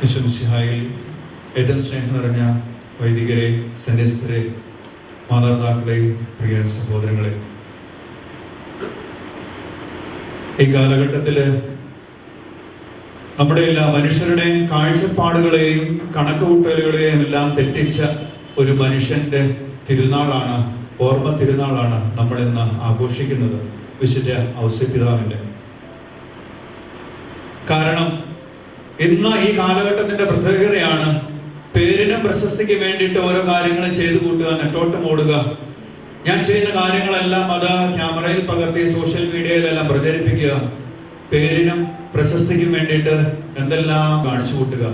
വിശ്വസിഹായിൽ ഏറ്റവും സ്നേഹം നിറഞ്ഞ വൈദികരെ സന്യസ്തരെ മാതാപിതാക്കളെ പ്രിയ സഹോദരങ്ങളെ. ഈ കാലഘട്ടത്തിൽ നമ്മുടെ എല്ലാ മനുഷ്യരുടെ കാഴ്ചപ്പാടുകളെയും കണക്കുകൂട്ടലുകളെയും എല്ലാം തെറ്റിച്ച ഒരു മനുഷ്യന്റെ തിരുനാളാണ് ഓർമ്മ തിരുനാളാണ് നമ്മൾ ഇന്ന് ആഘോഷിക്കുന്നത് വിശുദ്ധ ഔസ്യപിതാവിന്റെ കാരണം ഇന്ന് ഈ കാലഘട്ടത്തിന്റെ പ്രത്യേകതയാണ് പേരിനും പ്രശസ്തിക്ക് വേണ്ടിയിട്ട് ഓരോ കാര്യങ്ങൾ ചെയ്തു കൂട്ടുക നെട്ടോട്ടം ഓടുക. ഞാൻ ചെയ്യുന്ന കാര്യങ്ങളെല്ലാം അത് ക്യാമറയിൽ പകർത്തി സോഷ്യൽ മീഡിയയിലെല്ലാം പ്രചരിപ്പിക്കുക. പേരിനും പ്രശസ്തിക്കും വേണ്ടിയിട്ട് എന്തെല്ലാം കാണിച്ചു കൂട്ടുക.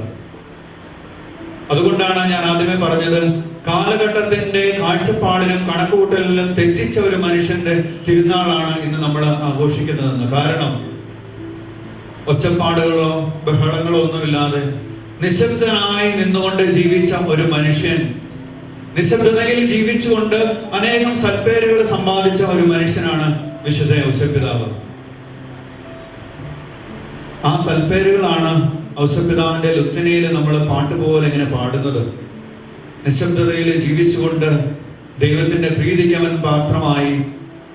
അതുകൊണ്ടാണ് ഞാൻ ആദ്യമേ പറഞ്ഞത് കാലഘട്ടത്തിന്റെ കാഴ്ചപ്പാടിലും കണക്കുകൂട്ടലിലും തെറ്റിച്ച ഒരു മനുഷ്യന്റെ തിരുനാളാണ് ഇന്ന് നമ്മൾ ആഘോഷിക്കുന്നതെന്ന്. കാരണം ഒച്ചപ്പാടുകളോ ബഹളങ്ങളോ ഒന്നുമില്ലാതെ നിശബ്ദനായി നിന്നുകൊണ്ട് ജീവിച്ച ഒരു മനുഷ്യൻ. നിശബ്ദതയിൽ ജീവിച്ചുകൊണ്ട് അനേകം സൽപ്പേരുകൾ സമ്പാദിച്ച ഒരു മനുഷ്യനാണ് വിശുദ്ധ ഔസപിതാവ് ആ സൽപ്പേരുകളാണ് ഔസപിതാവിന്റെ ലുത്തിനയിൽ നമ്മൾ പാട്ട് പോലെ ഇങ്ങനെ പാടുന്നത്. നിശബ്ദതയിൽ ജീവിച്ചുകൊണ്ട് ദൈവത്തിന്റെ പ്രീതിക്ക് അവൻ പാത്രമായി.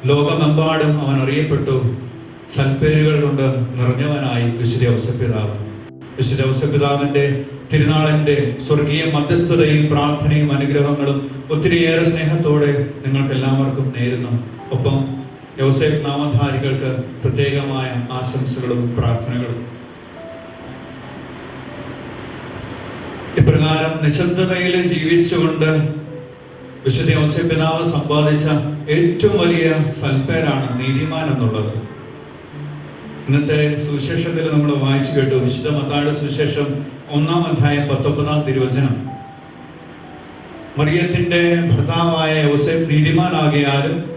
ലോകമെമ്പാടും അവൻ അറിയപ്പെട്ടു. സൽപ്പേരുകൾ കൊണ്ട് നിറഞ്ഞവനായി വിശുദ്ധ ഔസപിതാവ് വിശുദ്ധ ഔസപിതാവിന്റെ തിരുനാളിന്റെ സ്വർഗീയ മധ്യസ്ഥതയും പ്രാർത്ഥനയും അനുഗ്രഹങ്ങളും ഒത്തിരിയേറെ സ്നേഹത്തോടെ നിങ്ങൾക്ക് എല്ലാവർക്കും നേരുന്നു. ഒപ്പം യോസേഫ് നാമധാരികൾക്ക് പ്രത്യേകമായ ആശംസകളും പ്രാർത്ഥനകളും. ഇപ്രകാരം നിശബ്ദതയിൽ ജീവിച്ചുകൊണ്ട് വിശുദ്ധ യോസേഫ് പിതാവ് സമ്പാദിച്ച ഏറ്റവും വലിയ സൽപ്പേരാണ് നീതിമാൻ എന്നുള്ളത്. ഇന്നത്തെ സുവിശേഷത്തിൽ നമ്മൾ വായിച്ചു കേട്ടു. വിശുദ്ധ മത്താട് സുവിശേഷം ഒന്നാം അധ്യായം പത്തൊമ്പതാം തിരുവചനം. മറിയത്തിന്റെ ഭർത്താവായ യോസേഫ് നീതിമാനാകിയാലും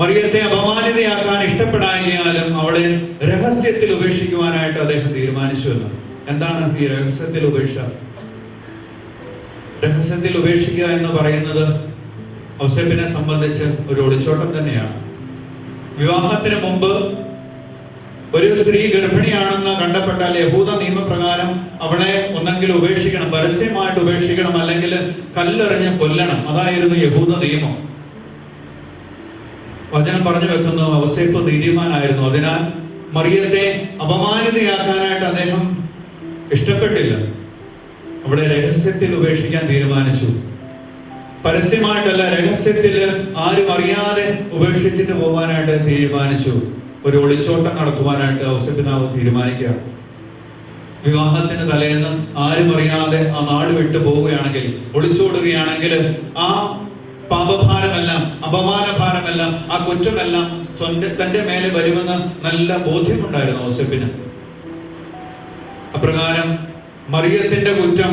മറിയത്തെ അപമാനിതയാക്കാൻ ഇഷ്ടപ്പെടാകിയാലും അവളെ രഹസ്യത്തിൽ ഉപേക്ഷിക്കുവാനായിട്ട് അദ്ദേഹം തീരുമാനിച്ചു എന്ന് എന്താണ് ഈ രഹസ്യത്തിൽ ഉപേക്ഷ? രഹസ്യത്തിൽ ഉപേക്ഷിക്കുക എന്ന് പറയുന്നത് ഔസേപ്പിനെ സംബന്ധിച്ച് ഒരു ഒളിച്ചോട്ടം തന്നെയാണ്. വിവാഹത്തിന് മുമ്പ് ഒരു സ്ത്രീ ഗർഭിണിയാണെന്ന് കണ്ടപ്പെട്ടാൽ യഹൂദ നിയമപ്രകാരം അവളെ ഒന്നെങ്കിൽ ഉപേക്ഷിക്കണം പരസ്യമായിട്ട് ഉപേക്ഷിക്കണം അല്ലെങ്കിൽ കല്ലെറിഞ്ഞ് കൊല്ലണം. അതായിരുന്നു യഹൂദ നിയമം. വചനം പറഞ്ഞു വെക്കുന്നു അവസേപ്പ് നീതിമാനായിരുന്നു. അതിനാൽ മറിയത്തെ അപമാനിതയാക്കാനായിട്ട് അദ്ദേഹം ഇഷ്ടപ്പെട്ടില്ല. അവിടെ രഹസ്യത്തിൽ ഉപേക്ഷിക്കാൻ തീരുമാനിച്ചു. പരസ്യമായിട്ടല്ല രഹസ്യത്തിൽ ആരും അറിയാതെ ഉപേക്ഷിച്ചിട്ട് പോകാനായിട്ട് തീരുമാനിച്ചു. ഒരു ഒളിച്ചോട്ടം നടത്തുവാനായിട്ട് ഔസപിതാവ് തീരുമാനിക്കുക വിവാഹത്തിന് തലേന്ന് ആരും അറിയാതെ ആ നാട് വിട്ടു പോവുകയാണെങ്കിൽ ഒളിച്ചോടുകയാണെങ്കിൽ ആ പാപഭാരമെല്ലാം അപമാനഭാരമെല്ലാം ആ കുറ്റമെല്ലാം തന്റെ മേലെ വരുമെന്ന് നല്ല ബോധ്യമുണ്ടായിരുന്നു ഔസപ്പിന്. അപ്രകാരം മറിയത്തിന്റെ കുറ്റം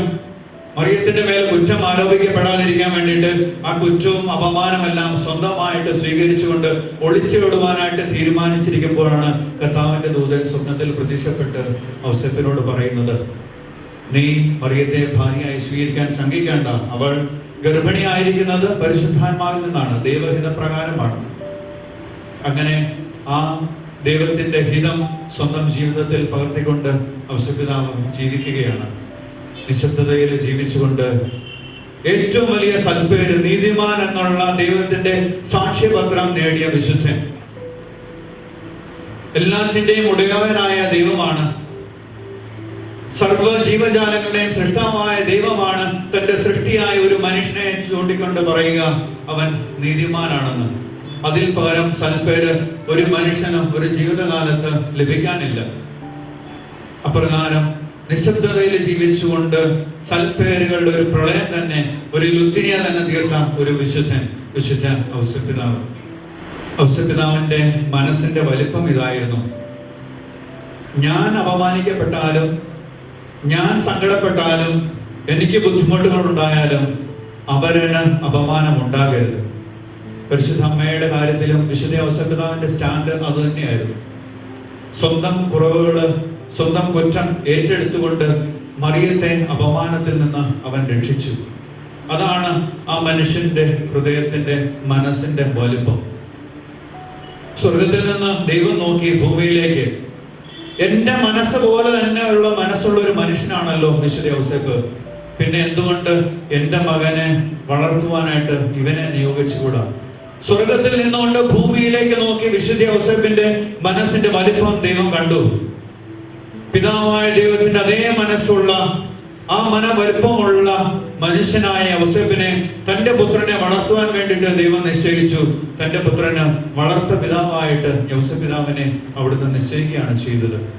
മറിയത്തിന്റെ മേൽ കുറ്റം ആരോപിക്കപ്പെടാതിരിക്കാൻ വേണ്ടിയിട്ട് ആ കുറ്റവും അപമാനമെല്ലാം സ്വന്തമായിട്ട് സ്വീകരിച്ചുകൊണ്ട് ഒളിച്ചുവിടുവാനായിട്ട് തീരുമാനിച്ചിരിക്കുമ്പോഴാണ് കർത്താവിന്റെ ദൂതൻ സ്വപ്നത്തിൽ പ്രത്യക്ഷപ്പെട്ട് അവസരത്തിനോട് പറയുന്നത്. നീ മറിയത്തെ ഭാര്യയായി സ്വീകരിക്കാൻ ശങ്കിക്കേണ്ട അവൾ ഗർഭിണിയായിരിക്കുന്നത് പരിശുദ്ധാത്മാവിൽ നിന്നാണ്. ദൈവഹിത പ്രകാരമാണ് അങ്ങനെ ആ ദൈവത്തിന്റെ ഹിതം സ്വന്തം ജീവിതത്തിൽ പകർത്തിക്കൊണ്ട് ഔസപിതാവ് ജീവിക്കുകയാണ്. നിശബ്ദതയിൽ ജീവിച്ചുകൊണ്ട് ഏറ്റവും വലിയ സൽപ്പേര് നീതിമാൻ എന്നുള്ള ദൈവത്തിന്റെ സാക്ഷ്യപത്രം നേടിയ വിശുദ്ധൻ. എല്ലാറ്റിന്റെയും ഉടയവനായ ദൈവമാണ്. സർവ ജീവജാലങ്ങളുടെയും സൃഷ്ടാവായ ദൈവമാണ്. തന്റെ സൃഷ്ടിയായ ഒരു മനുഷ്യനെ ചൂണ്ടിക്കൊണ്ട് പറയുക അവൻ നീതിമാനാണെന്ന്. അതിൽ പകരം സൽപ്പേര് ഒരു മനുഷ്യനും ഒരു ജീവിതകാലത്ത് ലഭിക്കാനില്ല. അപ്രകാരം നിശബ്ദതയിൽ ജീവിച്ചുകൊണ്ട് സൽപ്പേരുകളുടെ ഒരു പ്രളയം തന്നെ ഒരു ലുത്തിനിയ തന്നെ തീർത്ത ഒരു വിശുദ്ധൻ വിശുദ്ധ ഔസപിതാവ് ഔസപിതാവിന്റെ മനസ്സിന്റെ വലിപ്പം ഇതായിരുന്നു. ഞാൻ അപമാനിക്കപ്പെട്ടാലും ഞാൻ സങ്കടപ്പെട്ടാലും എനിക്ക് ബുദ്ധിമുട്ടുകൾ ഉണ്ടായാലും അവരന് അപമാനം ഉണ്ടാകരുത് പരിശുദ്ധ അമ്മയുടെ കാര്യത്തിലും വിശുദ്ധ ഔസപിതാവിന്റെ സ്റ്റാൻഡ് അത് തന്നെയായിരുന്നു. സ്വന്തം കുറവുകൾ സ്വന്തം കുറ്റം ഏറ്റെടുത്തുകൊണ്ട് മറിയത്തെ അപമാനത്തിൽ നിന്ന് അവൻ രക്ഷിച്ചു. അതാണ് ആ മനുഷ്യന്റെ ഹൃദയത്തിന്റെ മനസ്സിന്റെ വലുപ്പം. സ്വർഗത്തിൽ നിന്ന് ദൈവം നോക്കി ഭൂമിയിലേക്ക്. എന്റെ മനസ്സ് പോലെ തന്നെ ഉള്ള മനസ്സുള്ള ഒരു മനുഷ്യനാണല്ലോ വിശുദ്ധ ഔസേപ്പ്. പിന്നെ എന്തുകൊണ്ട് എന്റെ മകനെ വളർത്തുവാനായിട്ട് ഇവനെ നിയോഗിച്ചുകൂടാ? സ്വർഗത്തിൽ നിന്നുകൊണ്ട് ഭൂമിയിലേക്ക് നോക്കി വിശുദ്ധ ഔസേപ്പിന്റെ മനസ്സിന്റെ വലിപ്പം ദൈവം കണ്ടു. പിതാവായ ദൈവത്തിന്റെ അതേ മനസ്സുള്ള ആ മനവലുപ്പമുള്ള മനുഷ്യനായ ഔസേപ്പിനെ തന്റെ പുത്രനെ വളർത്തുവാൻ വേണ്ടിയിട്ട് ദൈവം നിശ്ചയിച്ചു. തന്റെ പുത്രന് വളർത്ത പിതാവായിട്ട് യൗസഫ് പിതാവിനെ അവിടുന്ന് നിശ്ചയിക്കുകയാണ് ചെയ്തത്.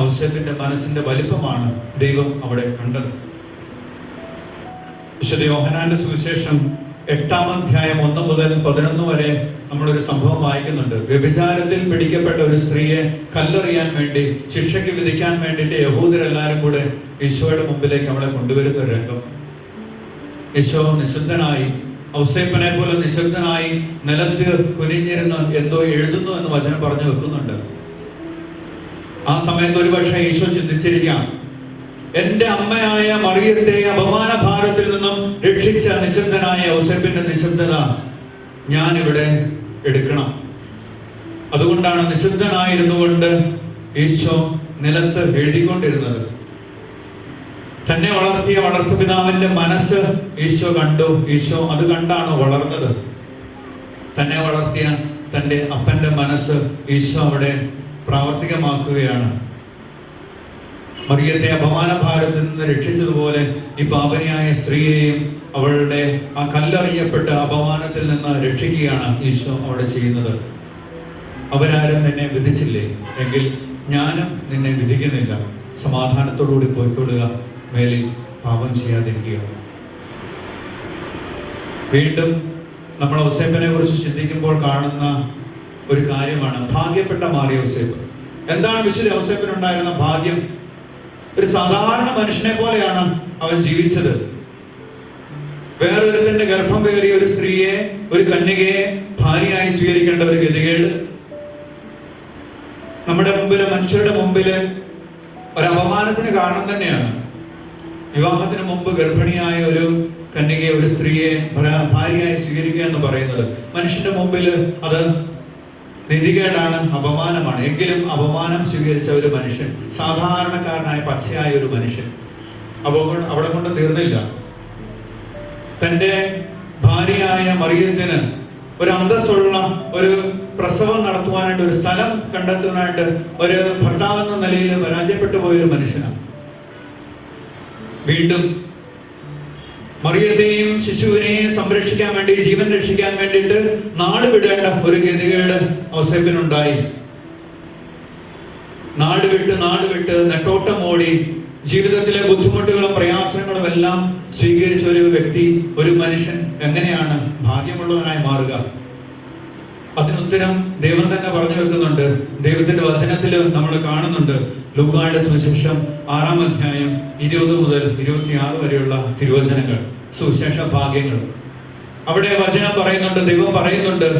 ഔസഫിന്റെ മനസ്സിന്റെ വലിപ്പമാണ് ദൈവം അവിടെ കണ്ടത്. വിശുദ്ധ യോഹനാന്റെ സുവിശേഷം എട്ടാം അധ്യായം ഒന്ന് മുതൽ പതിനൊന്ന് വരെ നമ്മളൊരു സംഭവം വായിക്കുന്നുണ്ട്. വ്യഭിചാരത്തിൽ പിടിക്കപ്പെട്ട ഒരു സ്ത്രീയെ കല്ലെറിയാൻ വേണ്ടി ശിക്ഷയ്ക്ക് വിധിക്കാൻ വേണ്ടിയിട്ട് യഹൂദരെല്ലാരും കൂടെ ഈശോയുടെ മുമ്പിലേക്ക് അവളെ കൊണ്ടുവരുന്ന ഒരു രംഗം. ഈശോ നിശബ്ദനായി ഔസേപ്പനെ പോലെ നിശബ്ദനായി നിലത്ത് കുനിഞ്ഞിരുന്ന് എന്തോ എഴുതുന്നു എന്ന് വചനം പറഞ്ഞു വെക്കുന്നുണ്ട്. ആ സമയത്ത് ഒരുപക്ഷെ ഈശോ ചിന്തിച്ചിരിക്കാം എന്റെ അമ്മയായ മറിയത്തെ അപമാന ഭാരത്തിൽ നിന്നും രക്ഷിച്ച നിശബ്ദനായ ഔസഫിന്റെ നിശബ്ദത ഞാൻ ഇവിടെ എടുക്കണം. അതുകൊണ്ടാണ് നിശബ്ദനായിരുന്നു കൊണ്ട് ഈശോ നിലത്ത് എഴുതിക്കൊണ്ടിരുന്നത്. തന്നെ വളർത്തിയ വളർത്തുപിതാവിന്റെ മനസ്സ് ഈശോ കണ്ടു. ഈശോ അത് കണ്ടാണ് വളർന്നത്? തന്നെ വളർത്തിയ തന്റെ അപ്പന്റെ മനസ്സ് ഈശോ അവിടെ പ്രാവർത്തികമാക്കുകയാണ്. മറിയത്തെ അപമാന ഭാരത്തിൽ നിന്ന് രക്ഷിച്ചതുപോലെ ഈ പാപനിയായ സ്ത്രീയെയും അവളുടെ ആ കല്ലറിയപ്പെട്ട അപമാനത്തിൽ നിന്ന് രക്ഷിക്കുകയാണ് ഈശോ അവിടെ ചെയ്യുന്നത്. അവരാരും നിന്നെ വിധിച്ചില്ലേ? എങ്കിൽ ഞാനും നിന്നെ വിധിക്കുന്നില്ല. സമാധാനത്തോടുകൂടി പോയിക്കൊള്ളുക. മേലിൽ പാപം ചെയ്യാതിരിക്കുക. വീണ്ടും നമ്മൾ ഔസേപ്പിനെ കുറിച്ച് ചിന്തിക്കുമ്പോൾ കാണുന്ന ഒരു കാര്യമാണ് ഭാഗ്യപ്പെട്ട മാറിയ ഔസേപ്പ്. എന്താണ് വിശുദ്ധ ഔസേപ്പിനുണ്ടായിരുന്ന ഭാഗ്യം? ഒരു സാധാരണ മനുഷ്യനെ പോലെയാണ് അവൻ ജീവിച്ചത്. വേറൊരുത്തിന്റെ ഗർഭം കയറിയ ഒരു സ്ത്രീയെ ഒരു കന്യകയെ ഭാര്യയായി സ്വീകരിക്കേണ്ട ഒരു ഗതികേട്. നമ്മുടെ മുമ്പിൽ മനുഷ്യരുടെ മുമ്പിൽ ഒരു അപമാനത്തിന് കാരണം തന്നെയാണ്. വിവാഹത്തിന് മുമ്പ് ഗർഭിണിയായ ഒരു കന്യകയെ ഒരു സ്ത്രീയെ ഭാര്യയായി സ്വീകരിക്കുക എന്ന് പറയുന്നത്. മനുഷ്യന്റെ മുമ്പിൽ അത് നിധികേടാണ് അപമാനമാണ്. എങ്കിലും അപമാനം സ്വീകരിച്ച ഒരു മനുഷ്യൻ സാധാരണക്കാരനായ പച്ചയായ ഒരു മനുഷ്യൻ അപ്പോൾ അവിടെ കൊണ്ട് തീർന്നില്ല. തന്റെ ഭാര്യയായ മറിയത്തിന് ഒരു അന്തസ്സുള്ള ഒരു പ്രസവം നടത്തുവാനായിട്ട് ഒരു സ്ഥലം കണ്ടെത്തുവാനായിട്ട് ഒരു ഭർത്താവെന്ന നിലയിൽ പരാജയപ്പെട്ടു പോയൊരു മനുഷ്യനാണ്. വീണ്ടും മറിയത്തെയും ശിശുവിനെയും സംരക്ഷിക്കാൻ വേണ്ടി ജീവൻ രക്ഷിക്കാൻ വേണ്ടിയിട്ട് നാട് വിടേണ്ട ഒരു ഗതികേട് ഔസേപ്പിനുണ്ടായി. നാട് വിട്ട് നാട് വിട്ട് നെട്ടോട്ടം ഓടി ജീവിതത്തിലെ ബുദ്ധിമുട്ടുകളും പ്രയാസങ്ങളും എല്ലാം സ്വീകരിച്ച ഒരു വ്യക്തി ഒരു മനുഷ്യൻ എങ്ങനെയാണ് ഭാഗ്യമുള്ളവനായി മാറുക? അതിനുത്തരം ദൈവം തന്നെ പറഞ്ഞു വെക്കുന്നുണ്ട്. ദൈവത്തിന്റെ വചനത്തിൽ നമ്മൾ കാണുന്നുണ്ട്. ലൂക്കായുടെ സുവിശേഷം ആറാം അധ്യായം ഇരുപത് മുതൽ ഇരുപത്തിയാറ് വരെയുള്ള തിരുവചനങ്ങൾ. സുവിശേഷ ഭാഗ്യങ്ങൾ അവിടെ വചനം പറയുന്നുണ്ട് ദൈവം പറയുന്നുണ്ട്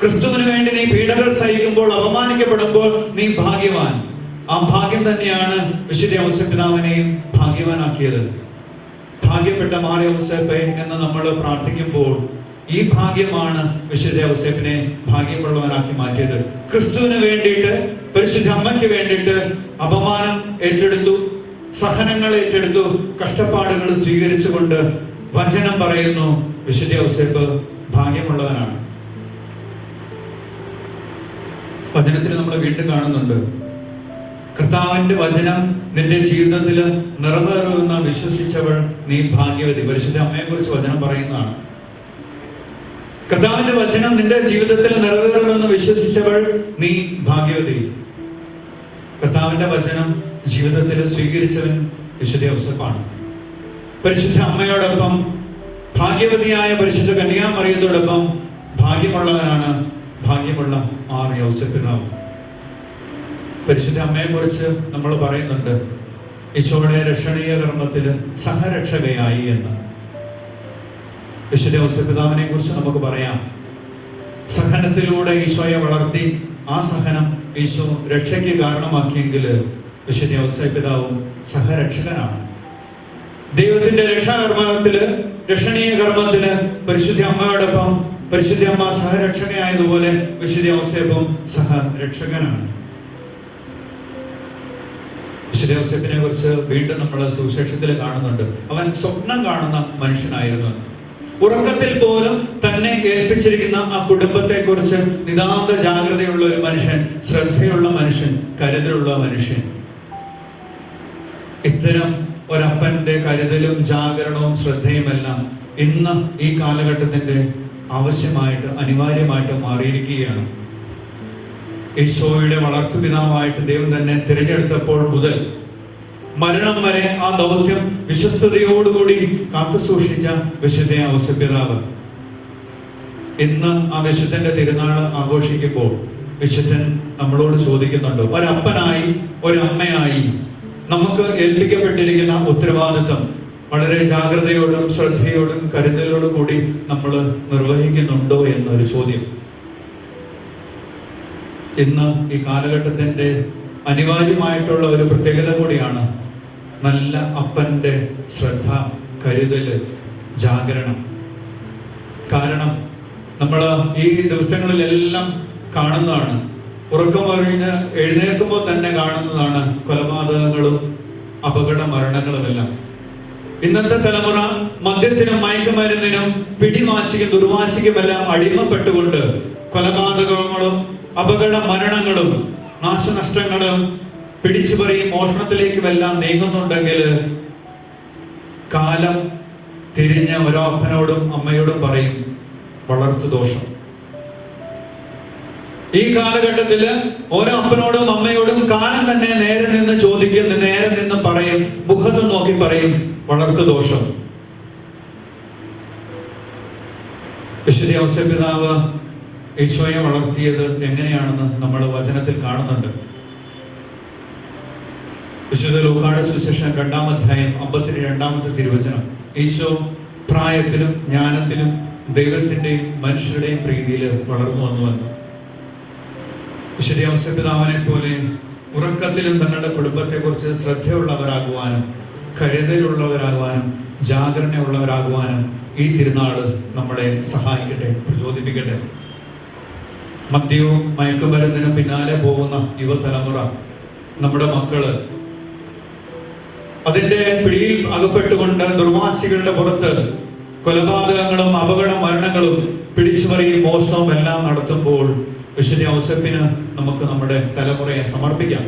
ക്രിസ്തുവിന് വേണ്ടി നീ പീഡകൾ സഹിക്കുമ്പോൾ അപമാനിക്കപ്പെടുമ്പോൾ നീ ഭാഗ്യവാൻ. ആ ഭാഗ്യം തന്നെയാണ് വിശുദ്ധ ഔസപിതാവിനെയും ഭാഗ്യവാനാക്കിയത്. ഭാഗ്യപ്പെട്ട മാറിയ ഔസേപ്പെ എന്ന് നമ്മൾ പ്രാർത്ഥിക്കുമ്പോൾ ഈ ഭാഗ്യമാണ് വിശുദ്ധ ഔസേപ്പിനെ ഭാഗ്യമുള്ളവനാക്കി മാറ്റിയത്. ക്രിസ്തുവിന് വേണ്ടിയിട്ട് പരിശുദ്ധ അമ്മയ്ക്ക് വേണ്ടിയിട്ട് അപമാനം ഏറ്റെടുത്തു സഹനങ്ങൾ ഏറ്റെടുത്തു കഷ്ടപ്പാടുകൾ സ്വീകരിച്ചുകൊണ്ട് വചനം പറയുന്നു. വിശുദ്ധ ഔസേപ്പ് ഭാഗ്യമുള്ളവനാണ്. വചനത്തിൽ നമ്മൾ വീണ്ടും കാണുന്നുണ്ട്. കർത്താവിന്റെ വചനം നിന്റെ ജീവിതത്തിൽ നിറവേറുമെന്ന് വിശ്വസിച്ചവൾ നീ ഭാഗ്യവതി. പരിശുദ്ധ അമ്മയെ കുറിച്ച് വചനം പറയുന്നതാണ്. കർത്താവിന്റെ വചനം നിന്റെ ജീവിതത്തിൽ നിറവേറുമെന്ന് വിശ്വസിച്ചവൾ നീ ഭാഗ്യവതി. കർത്താവിന്റെ വചനം ജീവിതത്തിൽ സ്വീകരിച്ചവൻ വിശുദ്ധ യോസഫാണ്. പരിശുദ്ധ അമ്മയോടൊപ്പം ഭാഗ്യവതിയായ പരിശുദ്ധ കന്യാമറിയത്തോടൊപ്പം ഭാഗ്യമുള്ളവനാണ് ഭാഗ്യമുള്ള ആർ യോസഫിനാവ് പരിശുദ്ധ അമ്മയെ കുറിച്ച് നമ്മൾ പറയുന്നുണ്ട് ഈശോയുടെ രക്ഷണീയ കർമ്മത്തിൽ സഹരക്ഷകയായി എന്ന്. വിശുദ്ധ ഔസപിതാവിനെ കുറിച്ച് നമുക്ക് പറയാം സഹനത്തിലൂടെ ഈശോയെ വളർത്തി ആ സഹനം ഈശോ രക്ഷയ്ക്ക് കാരണമാക്കിയെങ്കിൽ വിശുദ്ധ ഔസപിതാവും സഹരക്ഷകനാണ്. ദൈവത്തിന്റെ രക്ഷാകർമ്മത്തിൽ രക്ഷണീയ കർമ്മത്തിൽ പരിശുദ്ധ അമ്മയോടൊപ്പം പരിശുദ്ധ അമ്മ സഹരക്ഷകയായതുപോലെ വിശുദ്ധ ഔസേപ്പും സഹരക്ഷകനാണ്. വിശുദ്ധ യോസേപ്പിനെ കുറിച്ച് വീണ്ടും നമ്മൾ സുവിശേഷത്തിൽ കാണുന്നുണ്ട്. അവൻ സ്വപ്നം കാണുന്ന മനുഷ്യനായിരുന്നു. ഉറക്കത്തിൽ പോലും തന്നെ ഏൽപ്പിച്ചിരിക്കുന്ന ആ കുടുംബത്തെ കുറിച്ച് നിതാന്ത ജാഗ്രതയുള്ള ഒരു മനുഷ്യൻ ശ്രദ്ധയുള്ള മനുഷ്യൻ കരുതലുള്ള മനുഷ്യൻ. ഇത്തരം ഒരപ്പന്റെ കരുതലും ജാഗരണവും ശ്രദ്ധയുമെല്ലാം ഇന്ന് ഈ കാലഘട്ടത്തിന്റെ ആവശ്യമായിട്ട് അനിവാര്യമായിട്ട് മാറിയിരിക്കുകയാണ്. ഈശോയുടെ വളർത്തുപിതാവായിട്ട് ദൈവം തന്നെ തിരഞ്ഞെടുത്തപ്പോൾ മുതൽ മരണം വരെ ആ ദൗത്യം വിശ്വസ്തയോടുകൂടി കാത്തു സൂക്ഷിച്ച വിശുദ്ധ ഔസപിതാവ് ഇന്ന് ആ വിശുദ്ധന്റെ തിരുനാൾ ആഘോഷിക്കുമ്പോൾ വിശുദ്ധൻ നമ്മളോട് ചോദിക്കുന്നുണ്ട് ഒരപ്പനായി ഒരമ്മയായി നമുക്ക് ഏൽപ്പിക്കപ്പെട്ടിരിക്കുന്ന ഉത്തരവാദിത്വം വളരെ ജാഗ്രതയോടും ശ്രദ്ധയോടും കരുതലോടും കൂടി നമ്മൾ നിർവഹിക്കുന്നുണ്ടോ എന്നൊരു ചോദ്യം. ഇന്ന് ഈ കാലഘട്ടത്തിന്റെ അനിവാര്യമായിട്ടുള്ള ഒരു പ്രത്യേകത കൂടിയാണ് നല്ല അപ്പന്റെ ശ്രദ്ധ കരുതൽ ജാഗരണം. കാരണം നമ്മൾ ഈ ദിവസങ്ങളിലെല്ലാം കാണുന്നതാണ് ഉറക്കം പറഞ്ഞ് എഴുന്നേൽക്കുമ്പോൾ തന്നെ കാണുന്നതാണ് കൊലപാതകങ്ങളും അപകട മരണങ്ങളുമെല്ലാം. ഇന്നത്തെ തലമുറ മദ്യത്തിനും മയക്കുമരുന്നിനും പിടിവാശിക്കും ദുർവാശിക്കുമെല്ലാം അടിമപ്പെട്ടുകൊണ്ട് കൊലപാതകങ്ങളും അപകട മരണങ്ങളും നാശനഷ്ടങ്ങളും പിടിച്ചുപറിയും മോഷണത്തിലേക്കുമെല്ലാം നീങ്ങുന്നുണ്ടെങ്കിൽ കാലം തിരിഞ്ഞ ഓരോ അപ്പനോടും അമ്മയോടും പറയും വളർത്തു ദോഷം. ഈ കാലഘട്ടത്തിൽ ഓരോ അപ്പനോടും അമ്മയോടും കാലം തന്നെ നേരെ നിന്ന് ചോദിക്കും നേരെ നിന്ന് പറയും മുഖത്ത് നോക്കി പറയും വളർത്തു ദോഷം. വിശുദ്ധ ഔസപിതാവ് ഈശോയെ വളർത്തിയത് എങ്ങനെയാണെന്ന് നമ്മൾ വചനത്തിൽ കാണുന്നുണ്ട്. വിശുദ്ധ ലൂക്കാട് സുശേഷം രണ്ടാം അധ്യായം അമ്പത്തി രണ്ടാമത്തെ തിരുവചനം. ഈശോ പ്രായത്തിലും ജ്ഞാനത്തിലും ദൈവത്തിന്റെയും മനുഷ്യരുടെയും പ്രീതിയിൽ വളർന്നു വന്നുവെന്ന് വിശുദ്ധ പോലെ ഉറക്കത്തിലും തങ്ങളുടെ കുടുംബത്തെക്കുറിച്ച് ശ്രദ്ധയുള്ളവരാകുവാനും കരുതലുള്ളവരാകുവാനും ജാഗരണയുള്ളവരാകുവാനും ഈ തിരുനാൾ നമ്മളെ സഹായിക്കട്ടെ പ്രചോദിപ്പിക്കട്ടെ. മദ്യവും മയക്കുമരുന്നിനും പിന്നാലെ പോകുന്ന യുവതലമുറ നമ്മുടെ മക്കൾ അതിന്റെ പിടിയിൽ അകപ്പെട്ടുകൊണ്ട് ദുർവാസികളുടെ പുറത്ത് കൊലപാതകങ്ങളും അപകട മരണങ്ങളും പിടിച്ചുപറിയും മോഷണവും എല്ലാം നടത്തുമ്പോൾ വിശുദ്ധ ഔസപ്പിന് നമുക്ക് നമ്മുടെ തലമുറയെ സമർപ്പിക്കാം.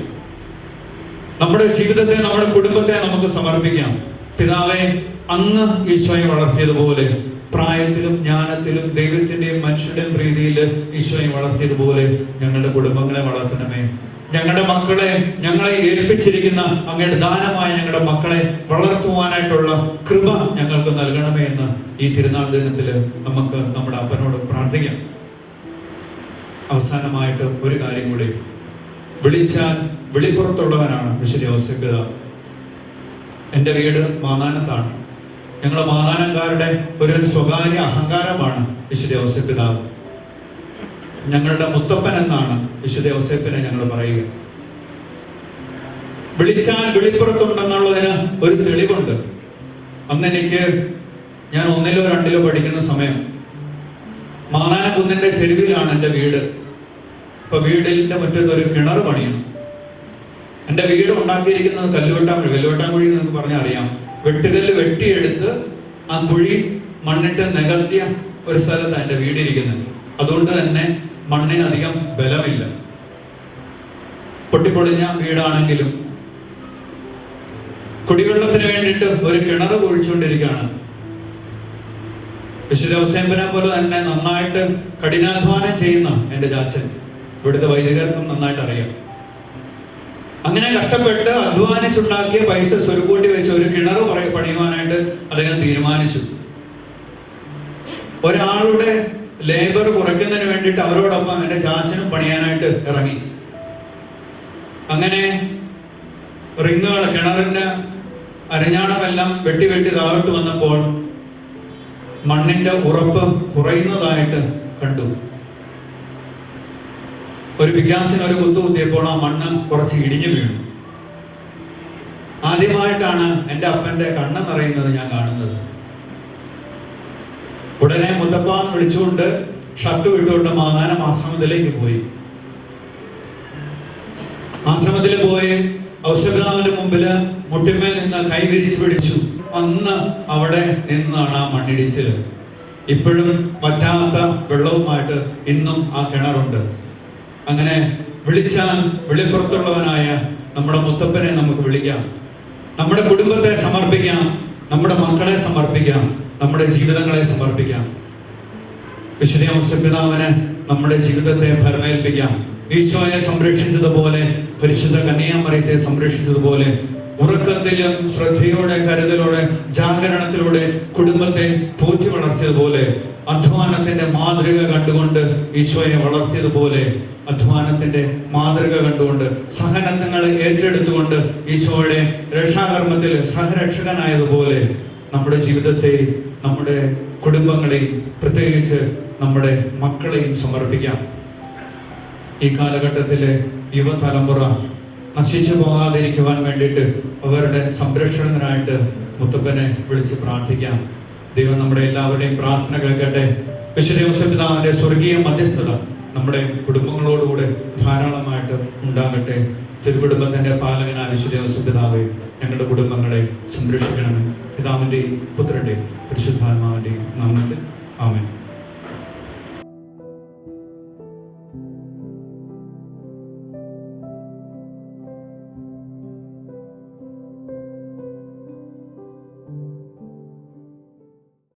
നമ്മുടെ ജീവിതത്തെ നമ്മുടെ കുടുംബത്തെ നമുക്ക് സമർപ്പിക്കാം. പിതാവെ അങ്ങ് ഈശോയെ വളർത്തിയതുപോലെ പ്രായത്തിലും ജ്ഞാനത്തിലും ദൈവത്തിന്റെയും മനുഷ്യരുടെയും പ്രീതിയിൽ ഈശോയെ വളർത്തിയതുപോലെ ഞങ്ങളുടെ കുടുംബങ്ങളെ വളർത്തണമേ. ഞങ്ങളുടെ മക്കളെ ഞങ്ങളെ ഏൽപ്പിച്ചിരിക്കുന്ന അങ്ങയുടെ ദാനമായ ഞങ്ങളുടെ മക്കളെ വളർത്തുവാനായിട്ടുള്ള കൃപ ഞങ്ങൾക്ക് നൽകണമേ എന്ന് ഈ തിരുനാൾ ദിനത്തിൽ നമുക്ക് നമ്മുടെ അപ്പനോട് പ്രാർത്ഥിക്കാം. അവസാനമായിട്ട് ഒരു കാര്യം കൂടി. വിളിച്ചാൽ വിളിപ്പുറത്തുള്ളവനാണ് വിശുദ്ധ ഔസപിത എന്റെ വീട് മാനാനത്താണ് ഞങ്ങൾ മാനാനക്കാരുടെ ഒരു സ്വകാര്യ അഹങ്കാരമാണ് വിശുദ്ധ ഔസപിതാവ് ഞങ്ങളുടെ മുത്തപ്പൻ എന്നാണ് വിശുദ്ധ ഔസേപ്പിനെ ഞങ്ങൾ പറയുക. വിളിച്ചാൽ വെളിപ്പുറത്തുണ്ടെന്നുള്ളതിന് ഒരു തെളിവുണ്ട്. അന്ന് എനിക്ക് ഞാൻ ഒന്നിലോ രണ്ടിലോ പഠിക്കുന്ന സമയം മാനാനകുന്നിന്റെ ചെരുവിലാണ് എന്റെ വീട്. ഇപ്പൊ വീടിന്റെ മുറ്റത്ത് ഒരു കിണർ പണിയണം എന്റെ വീട് ഉണ്ടാക്കിയിരിക്കുന്നത് കല്ലുവെട്ടാങ്കുഴി കല്ലുവെട്ടാങ്കുഴി എന്ന് പറഞ്ഞാൽ അറിയാം. വെട്ടുകല്ല് വെട്ടിയെടുത്ത് ആ കുഴി മണ്ണിട്ട് നികത്തിയ ഒരു സ്ഥലത്താണ് വീട് വീടിരിക്കുന്നത് അതുകൊണ്ട് തന്നെ മണ്ണിന് അധികം ബലമില്ല. പൊട്ടിപ്പൊളിഞ്ഞ വീടാണെങ്കിലും കുടിവെള്ളത്തിന് വേണ്ടിയിട്ട് ഒരു കിണർ കുഴിച്ചുകൊണ്ടിരിക്കുകയാണ് വിശുദ്ധ ഹുസൈമ്പനെ പോലെ തന്നെ നന്നായിട്ട് കഠിനാധ്വാനം ചെയ്യുന്ന എന്റെ ചാച്ചൻ. ഇവിടുത്തെ വൈദികർക്കും നന്നായിട്ട് അറിയാം. അങ്ങനെ കഷ്ടപ്പെട്ട് അധ്വാനിച്ചുണ്ടാക്കിയ പൈസ സ്വരുക്കൂട്ടി വെച്ച് ഒരു കിണർ പണിയുവാനായിട്ട് അദ്ദേഹം തീരുമാനിച്ചു. ഒരാളുടെ ലേബർ കുറയ്ക്കുന്നതിന് വേണ്ടിയിട്ട് അവരോടൊപ്പം എന്റെ ചാച്ചനും പണിയാനായിട്ട് ഇറങ്ങി. അങ്ങനെ റിങ്ങുകൾ കിണറിന്റെ അരഞ്ഞാണമെല്ലാം വെട്ടി വെട്ടി താഴോട്ട് വന്നപ്പോൾ മണ്ണിന്റെ ഉറപ്പ് കുറയുന്നതായിട്ട് കണ്ടു. ഒരു വികാസിന് ഒരു കുത്തു കുത്തിയപ്പോൾ ആ മണ്ണ് കുറച്ച് ഇടിഞ്ഞു വീണു. ആദ്യമായിട്ടാണ് എന്റെ അപ്പന്റെ കണ്ണ് നിറയുന്നത് ഞാൻ കാണുന്നത്. ഉടനെ മുത്തപ്പാൻ വിളിച്ചുകൊണ്ട് ഷർട്ട് വിട്ടുകൊണ്ട് മാതാനം ആശ്രമത്തിലേക്ക് പോയി. ആശ്രമത്തിൽ പോയി ഔഷധാവിന്റെ മുമ്പിൽ മുട്ടിമേൽ നിന്ന് കൈ വിരിച്ചു പിടിച്ചു. അന്ന് അവിടെ നിന്നാണ് ആ മണ്ണിടിച്ചിൽ ഇപ്പോഴും പറ്റാത്ത വെള്ളവുമായിട്ട് ഇന്നും ആ കിണറുണ്ട്. അങ്ങനെ വിളിച്ചാൽ വെളിപ്പുറത്തുള്ളവനായ നമ്മുടെ മുത്തപ്പനെ നമുക്ക് വിളിക്കാം. നമ്മുടെ കുടുംബത്തെ സമർപ്പിക്കാം. നമ്മുടെ മക്കളെ സമർപ്പിക്കാം. നമ്മുടെ ജീവിതങ്ങളെ സമർപ്പിക്കാം. വിശുദ്ധ പിതാവിന് നമ്മുടെ ജീവിതത്തെ ഭരമേൽപ്പിക്കാം. ഈശോയെ സംരക്ഷിച്ചതുപോലെ പരിശുദ്ധ കന്യാമറിയത്തെ സംരക്ഷിച്ചതുപോലെ ഉറക്കത്തിലും ശ്രദ്ധയോടെ കരുതലോടെ ജാഗരണത്തിലൂടെ കുടുംബത്തെ പോറ്റി വളർത്തിയതുപോലെ അധ്വാനത്തിന്റെ മാതൃക കണ്ടുകൊണ്ട് ഈശോയെ വളർത്തിയതുപോലെ അധ്വാനത്തിന്റെ മാതൃക കണ്ടുകൊണ്ട് സഹനങ്ങൾ ഏറ്റെടുത്തുകൊണ്ട് ഈശോയുടെ രക്ഷാകർമ്മത്തിൽ സഹരക്ഷകനായതുപോലെ നമ്മുടെ ജീവിതത്തെ നമ്മുടെ കുടുംബങ്ങളെയും പ്രത്യേകിച്ച് നമ്മുടെ മക്കളെയും സമർപ്പിക്കാം. ഈ കാലഘട്ടത്തിലെ യുവതലമുറ നശിച്ചു പോകാതിരിക്കുവാൻ വേണ്ടിയിട്ട് അവരുടെ സംരക്ഷണത്തിനായിട്ട് മുത്തപ്പനെ വിളിച്ച് പ്രാർത്ഥിക്കാം. ദൈവം നമ്മുടെ എല്ലാവരുടെയും പ്രാർത്ഥന കേൾക്കട്ടെ. വിശുദ്ധ സ്വർഗീയ മധ്യസ്ഥത നമ്മുടെ കുടുംബങ്ങളോടുകൂടെ ധാരാളമായിട്ട് ഉണ്ടാകട്ടെ. തിരുകുടുംബത്തിന്റെ പാലകനായ വിശുദ്ധ ഞങ്ങളുടെ കുടുംബങ്ങളെ സംരക്ഷിക്കണമേ. പിതാവിന്റെയും പുത്രന്റെയും പരിശുദ്ധാത്മാവിന്റെയും നാമത്തിൽ ആമേൻ.